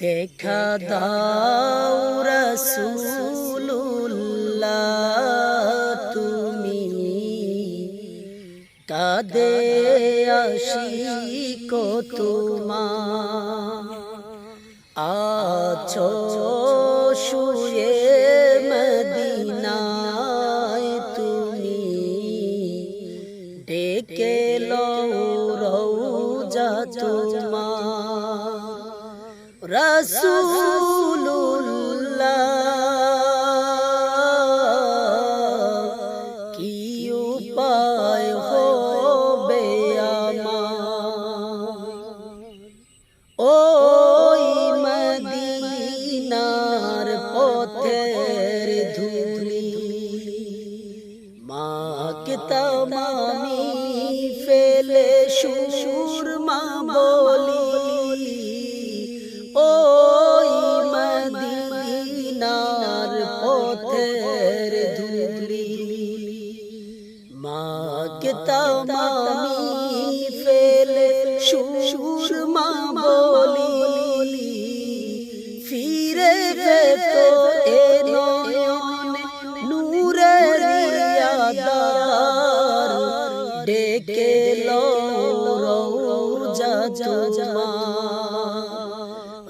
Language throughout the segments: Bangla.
দেখা দাও রসুল্লাহ তুমি। কাদে আশিক তোমার। আছো শুয়ে মদিনায় তুমি। ডেকে লও রৌজা তোমার। রসুল্লাহ কি উপায় হবে আমার? ওই মদিনার পথের ধুলি মাকে তামামি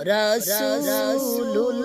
রাসূলুল্লাহ।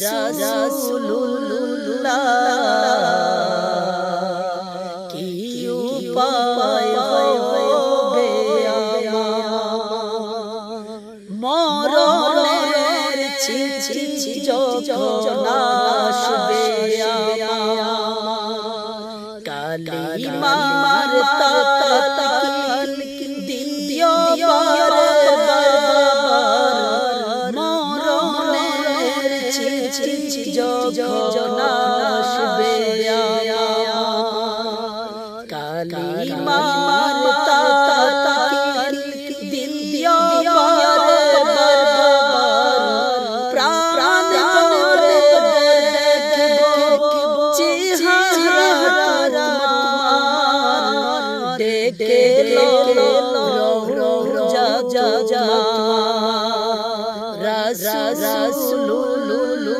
যা রাসূলুল্লাহ কি উপায় হবে মরণের চিঠি যখন আসবে আমার কালিমার চিঠি যখন আসবে কালিমার তাতাল দিও বারবার প্রাণ ভরে চেহারা তোমার। ডেকে লো রৌজা যা যা দাও রাসূলুল্লাহ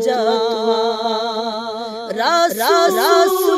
রৌজা যা যা তোমার রাসূল